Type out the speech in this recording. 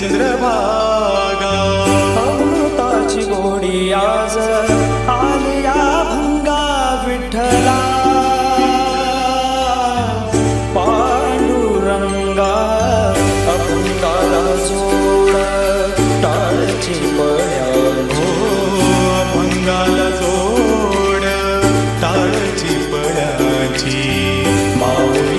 चंद्रभागा. अमृताची गोडी आज आलिया भंगा विठ्ठला. पांडुरंगा